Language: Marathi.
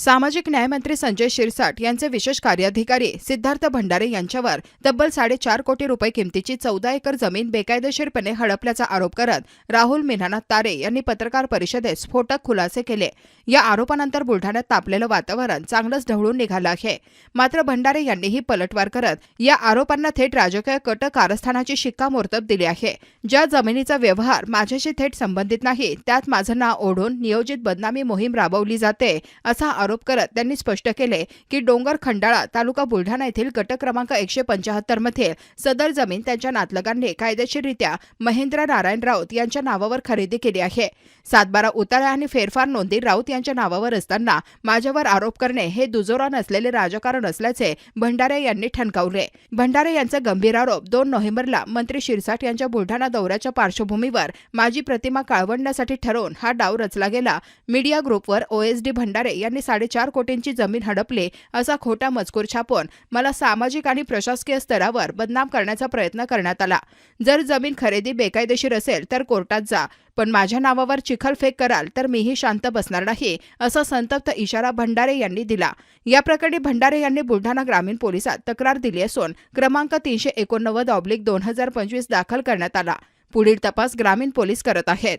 सामाजिक न्यायमंत्री संजय शिरसाट यांचे विशेष कार्याधिकारी सिद्धार्थ भंडारे यांच्यावर तब्बल साडेचार कोटी रुपये किमतीची चौदा एकर जमीन बेकायदेशीरपणे हडपल्याचा आरोप करत राहुल मिनानाथ तारे यांनी पत्रकार परिषदेत स्फोटक खुलासे केले. या आरोपानंतर बुलढाण्यात तापलेलं वातावरण चांगलंच ढवळून निघालं आहे. मात्र भंडारे यांनीही पलटवार करत या आरोपांना थेट राजकीय कट कारस्थानाची शिक्कामोर्तब दिली आहे. ज्या जमिनीचा व्यवहार माझ्याशी थेट संबंधित नाही त्यात माझं नाव ओढून नियोजित बदनामी मोहीम राबवली जाते असा आरोप करत त्यांनी स्पष्ट केले की डोंगर खंडाळा तालुका बुलढाणा येथील गट क्रमांक एकशे मध्ये सदर जमीन त्यांच्या नातलगांनी कायदेशीररित्या महेंद्र नारायण राऊत यांच्या नावावर खरेदी केली आहे. सातबारा उतारा आणि फेरफार नोंदी राऊत यांच्या नावावर असताना माझ्यावर आरोप करणे हे दुजोरा नसलेले राजकारण असल्याचे भंडारे यांनी ठणकावले. भंडारे यांचा गंभीर आरोप दोन नोव्हेंबरला मंत्री शिरसाट यांच्या बुलढाणा दौऱ्याच्या पार्श्वभूमीवर माझी प्रतिमा काळवंडण्यासाठी ठरवून हा डाव रचला गेला. मीडिया ग्रुपवर ओएसडी भंडारे यांनी साडेचार कोटींची जमीन हडपली असा खोटा मजकूर छापून मला सामाजिक आणि प्रशासकीय स्तरावर बदनाम करण्याचा प्रयत्न करण्यात आला. जर जमीन खरेदी बेकायदेशीर असेल तर कोर्टात जा पण माझ्या नावावर चिखलफेक कराल तर मीही शांत बसणार नाही असा संतप्त इशारा भंडारे यांनी दिला. या प्रकरणी भंडारे यांनी बुलढाणा ग्रामीण पोलिसात तक्रार दिली असून क्रमांक तीनशे एकोणनव्वद ऑब्लिक दोन हजार पंचवीस दाखल करण्यात आला. पुढील तपास ग्रामीण पोलीस करत आहेत.